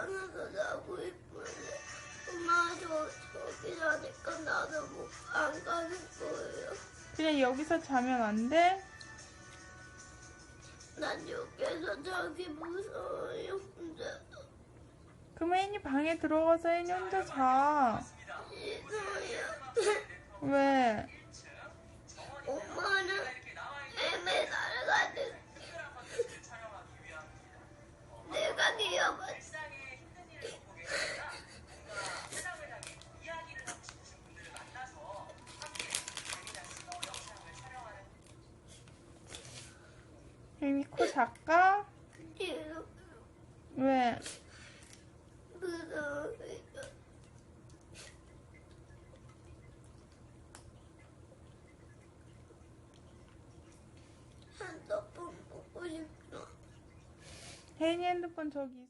안아서 자고 있는데 엄마 저 저기 자니까 나도 못안 가는 거예요. 그냥 여기서 자면 안 돼? 난 여기서 자기 무서워요. 혼자 그럼 혜인이 방에 들어가서 혜인이 혼자 자. 싫어요. 왜? 엄마는 애매 날아가는 내가 기어봤어. 혜인이 코 작가? 싫어. 왜? 핸드폰 보고 싶어. 혜인이 핸드폰 저기.